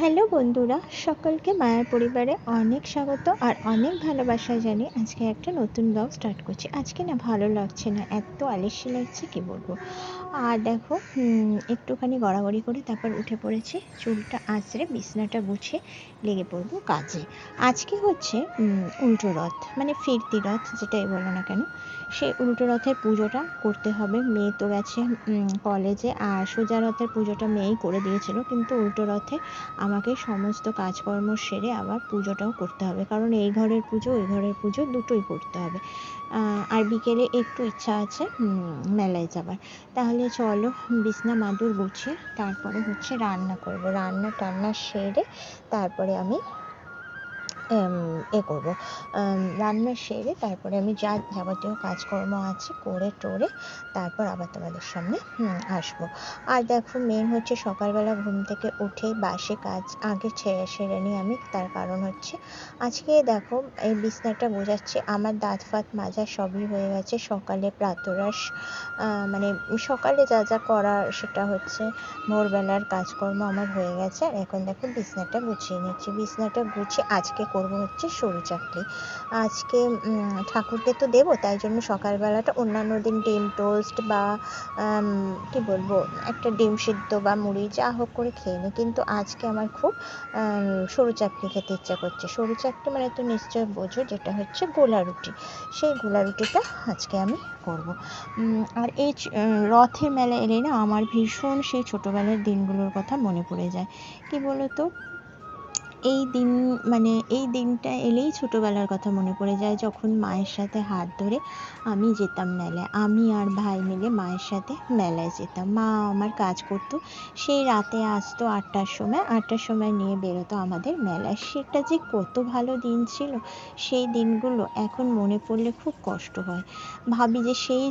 Hello বন্ধুরা, সকলকে মায়ার পরিবারে অনেক স্বাগত আর অনেক ভালোবাসা জানি আজকে একটা নতুন ব্লগ স্টার্ট করছি। আজকে না ভালো লাগছে না, এত আলিসি লাগছে, কি বলব? আর দেখো একটুখানি গড়াগড়ি করে তারপর উঠে পড়েছে। চুলটা আঁচড়ে, বিছনাটা গুছিয়ে লেগে পড়ব কাজে। আজকে হচ্ছে উল্টো রথ মানে ফিরতি রথ যেটাই বলো না কেন। সেই উল্টো রথের পুজোটা করতে হবে। মেয়ে তো গেছে কলেজে আর সোজা রথের পুজোটা মেয়েই করে দিয়েছিল। কিন্তু উল্টো রথে আমাকে সমস্ত কাজকর্ম সেরে আবার পুজোটাও করতে হবে। কারণ এই ঘরের পুজো, ওই ঘরের পুজো দুটোই করতে হবে। আর বিকেলে একটু ইচ্ছা আছে মেলায় যাবার। তাহলে চলো বিছনা মাদুর গুছিয়ে তারপরে হচ্ছে রান্না করব। রান্না টান্না সেরে তারপরে আমি এ করব। রান্না সেরে তারপরে আমি যা যাবতীয় কাজকর্ম আছে করে টোরে তারপর আবার তোমাদের সামনে আসব। আর দেখো মেন হচ্ছে সকালবেলা ঘুম থেকে উঠে বাসে কাজ আগে ছেড়ে সেরে নিই আমি। তার কারণ হচ্ছে আজকে দেখো, এই বিছনাটা বোঝাচ্ছে আমার দাঁত ফাত মাজা সবই হয়ে গেছে। সকালে প্রাতরাশ মানে সকালে যা যা করা সেটা হচ্ছে ভোরবেলার কাজকর্ম আমার হয়ে গেছে। আর এখন দেখো বিছনাটা গুছিয়ে নিচ্ছি। বিছনাটা গুছিয়ে আজকে করব হচ্ছে সরু চাকলি আজকে ঠাকুরকে তো দেবো, তাই জন্য সকালবেলাটা অন্যান্য দিন ডিম টোস্ট বা কি বলব, একটা ডিম সিদ্ধ বা মুড়ি যা হোক করে খেয়ে নিই কিন্তু আজকে আমার খুব সরু চাকলি খেতে ইচ্ছা করছে। সরু চাকলি মানে তো নিশ্চয় বোঝো যেটা হচ্ছে গোলা রুটি। সেই গোলা রুটিটা আজকে আমি করব। আর এই রথের মেলা এলে না আমার ভীষণ সেই ছোটোবেলার দিনগুলোর কথা মনে পড়ে যায়। কি বলো তো এই দিন মানে এই দিনটা এলেই ছোটোবেলার কথা মনে পড়ে যায়, যখন মায়ের সাথে হাত ধরে আমি যেতাম মেলায়। আমি আর ভাই মিলে মায়ের সাথে মেলায় যেতাম। মা আমার কাজ করতো, সেই রাতে আসতো আটটার সময় আটটার সময় নিয়ে বেরোতো আমাদের মেলায়। সেটা যে কত ভালো দিন ছিল, সেই দিনগুলো এখন মনে পড়লে খুব কষ্ট হয়। ভাবি যে সেই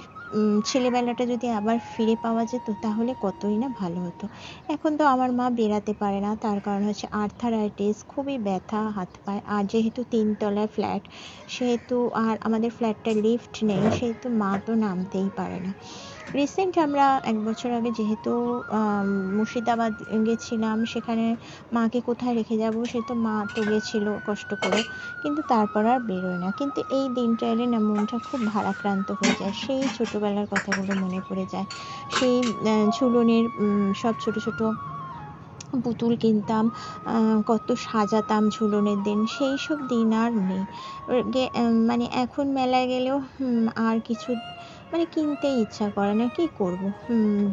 ছেলেবেলাটা যদি আবার ফিরে পাওয়া যেত, তাহলে কতই না ভালো হতো। এখন তো আমার মা বেরাতে পারে না, তার কারণ হচ্ছে আর্থারাইটিস খুবই ব্যথা, হাত পায়। আর যেহেতু তিনতলায় ফ্ল্যাট সেহেতু আর আমাদের ফ্ল্যাটটা লিফট নেই, সেহেতু মা তো নামতেই পারে না। রিসেন্ট আমরা এক বছর আগে যেহেতু মুর্শিদাবাদ গেছিলাম, সেখানে মাকে কোথায় রেখে যাব সে তো মা তো গেছিল কষ্ট করে, কিন্তু তারপর আর বেরোয় না। কিন্তু এই দিনটা এলে না, মনটা খুব ভারাক্রান্ত হয়ে যায়। সেই ছোটোবেলার কথাগুলো মনে পড়ে যায়। সেই ঝুলনের সব ছোট ছোট পুতুল কিনতাম কত সাজাতাম ঝুলনের দিন, সেই সব দিন আর নেই। মানে এখন মেলায় গেলেও আর কিছু মানে কিনতেই ইচ্ছা করে না কি করব?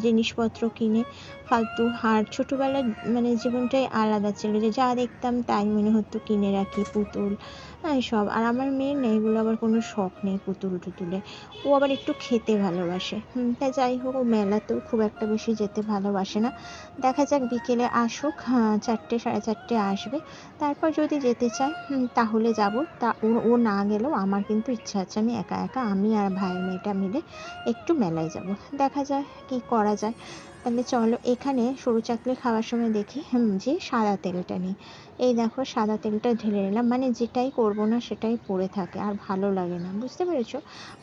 জিনিসপত্র কিনে ফালতু আর ছোটোবেলার মানে জীবনটাই আলাদা ছিল যে যা দেখতাম তাই মনে হতো কিনে রাখি পুতুল হ্যাঁ সব। আর আমার মেয়ের না, এগুলো আবার কোনো শখ নেই পুতুল টুতুলে। ও আবার একটু খেতে ভালোবাসে। তা যাই হোক, ও মেলাতেও খুব একটা বেশি যেতে ভালোবাসে না। দেখা যাক বিকেলে আসুক চারটে, সাড়ে চারটে আসবে। তারপর যদি যেতে চায় তাহলে যাব। তা ও ও না গেলেও আমার কিন্তু ইচ্ছা আছে, আমি একা একা, আমি আর ভাই মেয়েটা মিলে একটু মেলায় যাব। দেখা যায় কি করা যায়। তাহলে চলো এখানে সরু চাকলি খাওয়ার সময় দেখি। যে সাদা তেলটা নিই। এই দেখো সাদা তেলটা ঢেলে নিলাম। মানে যেটাই করব না সেটাই পড়ে থাকে আর ভালো লাগে না। বুঝতে পেরেছ?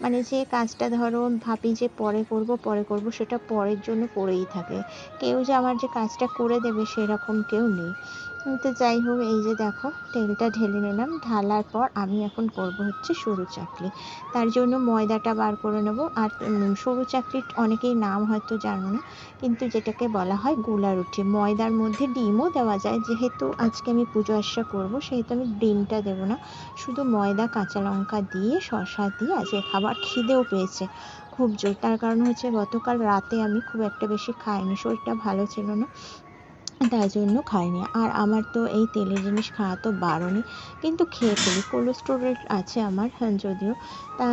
মানে যে কাজটা ধরো ভাবি যে পরে করব পরে করব সেটা পরের জন্য পড়েই থাকে। কেউ যে আমার যে কাজটা করে দেবে সেরকম কেউ নেই। তো যাই হোক, এই যে দেখো, তেলটা ঢেলে নিলাম। ঢালার পর আমি এখন করব হচ্ছে সরু চাকলি। তার জন্য ময়দাটা বার করে নেব। আর সরু চাকলির অনেকেই নাম হয়তো জানো না, কিন্তু যেটাকে বলা হয় গোলা রুটি ময়দার মধ্যে ডিমও দেওয়া যায়। যেহেতু আজকে আমি পুজো আশা করব, সেহেতু আমি ডিমটা দেবো না। শুধু ময়দা, কাঁচা লঙ্কা দিয়ে, শসা দিয়ে আজকে খাবার খিদেও পেয়েছে খুব জোর। তার কারণ হচ্ছে গতকাল রাতে আমি খুব একটা বেশি খাইনি। শরীরটা ভালো ছিল না। তাই জন্য খাইনি। আর আমার তো এই তেলের জিনিস খাওয়া তো বারণই। কিন্তু খেয়ে ফেলি কোলেস্টোরেল আছে আমার হ্যাঁ, যদিও। তা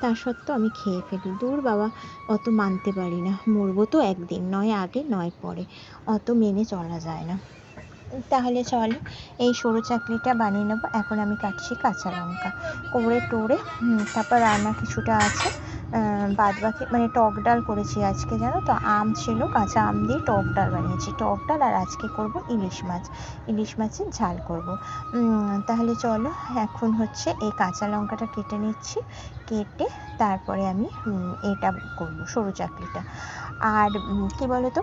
তা সত্ত্বেও আমি খেয়ে ফেলি। দূর বাবা অত মানতে পারি না। মরবো তো একদিন নয় আগে নয় পরে। অত মেনে চলা যায় না। তাহলে চলো এই সরু চাকরিটা বানিয়ে নেব। এখন আমি কাটছি কাঁচা লঙ্কা। করে টোরে তারপর রান্না কিছুটা আছে। বাদ বাকি মানে টক ডাল করেছি আজকে, জানো তো? আম ছিল, কাঁচা আম দিয়ে টক ডাল বানিয়েছি। টক ডাল আর আজকে করব ইলিশ মাছ। ইলিশ মাছের ঝাল করব। তাহলে চলো, এখন হচ্ছে এই কাঁচা লঙ্কাটা কেটে নিচ্ছি। কেটে তারপরে আমি এটা করব, সরু চাকরিটা আর কি বলো তো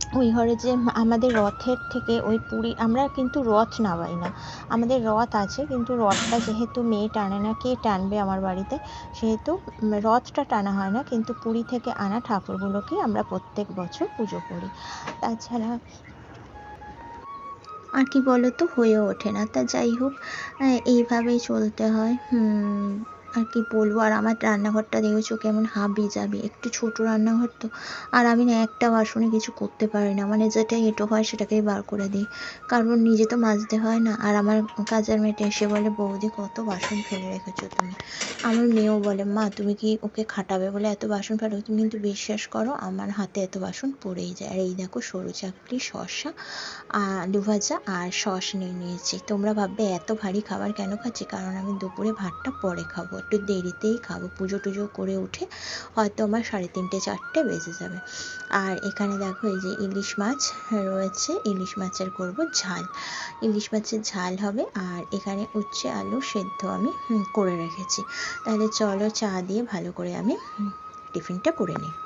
ওই ঘরে যে আমাদের রথের থেকে ওই পুরী, আমরা কিন্তু রথ নামাই না। আমাদের রথ আছে, কিন্তু রথটা যেহেতু মেয়ে টানে না, কে টানবে আমার বাড়িতে? সেহেতু রথটা টানা হয় না, কিন্তু পুরী থেকে আনা ঠাকুরগুলোকে আমরা প্রত্যেক বছর পুজো করি। তাছাড়া আর কি বলো তো হয়ে ওঠে না। তা যাই হোক এইভাবেই চলতে হয়। আর কি বলব? আর আমার রান্নাঘরটা দেখেছ কেমন হাবি যাবি একটু ছোট রান্নাঘর তো। আর আমি না একটা বাসনে কিছু করতে পারি না। মানে যেটা এঁটো হয় সেটাকেই বার করে দিই। কারণ নিজে তো মাজতে হয় না। আর আমার কাজের মেয়েটা এসে বলে, বৌদি, কত বাসন ফেলে রেখেছো তুমি? আমার মেয়েও বলে, মা, তুমি কি ওকে খাটাবে? বলে, এত বাসন ফেলো, তুমি কিন্তু বিশ্বাস করো, আমার হাতে এত বাসন পড়েই যায়। আর এই দেখো সরু চাকরি শসা আলু ভাজা আর সস নিয়ে নিয়েছি। তোমরা ভাববে, এত ভারী খাবার কেন খাচ্ছি? কারণ আমি দুপুরে ভাতটা পরে খাব। একটু দেরিতেই খাব। পুজো টুজো করে উঠে হয়তো আমার সাড়ে তিনটে, চারটে বেজে যাবে। আর এখানে দেখো এই যে ইলিশ মাছ রয়েছে। ইলিশ মাছের করব ঝাল। ইলিশ মাছের ঝাল হবে আর এখানে উচ্ছে, আলু সেদ্ধ আমি করে রেখেছি। তাহলে চলো চা দিয়ে ভালো করে আমি টিফিনটা করে নিই।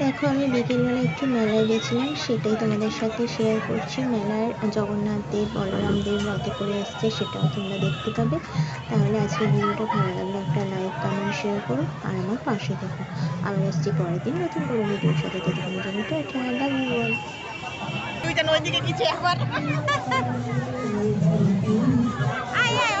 দেখো আমি বিকেলবেলা একটু মেলায় গেছিলাম। সেটাই তোমাদের সাথে শেয়ার করছি। মেলার জগন্নাথ দেব বলরাম দেব রথে করে এসছে সেটাও তোমরা দেখতে পাবে। তাহলে আজকে ভিডিওটা ভালো লাগলে একটা লাইক কমেন্ট শেয়ার করো। আর আমার পাশে থেকো। আবার আসছি পরের দিন নতুন কোনো ভিডিওর সাথে। ততক্ষণের জন্য লাভ একবার আয় আয়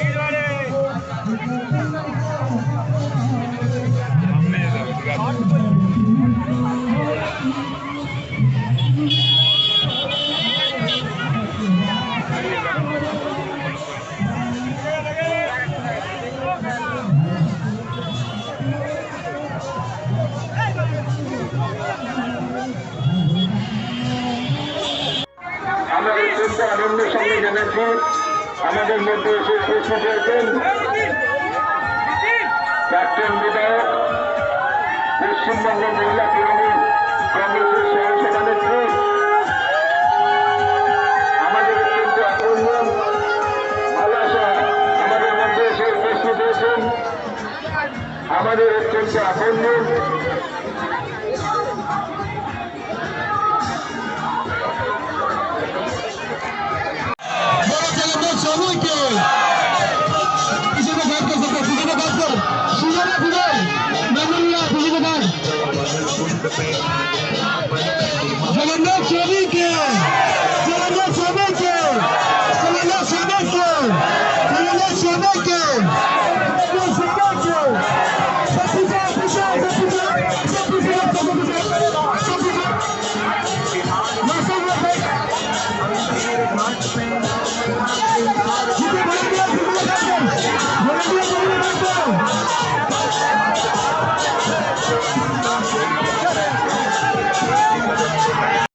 উপস্থিত হয়েছেন ক্যাপ্টেন বিধায়ক পশ্চিম পশ্চিমবঙ্গ মহিলা তৃণমূল কংগ্রেসের সহসভানেত্রী আমাদের অত্যন্ত আপনজন ভালোবাসা আমাদের মধ্যে এসে উপস্থিত হয়েছেন। আমাদের অত্যন্ত আপনজন বড় জগন্নাথ সবাইকে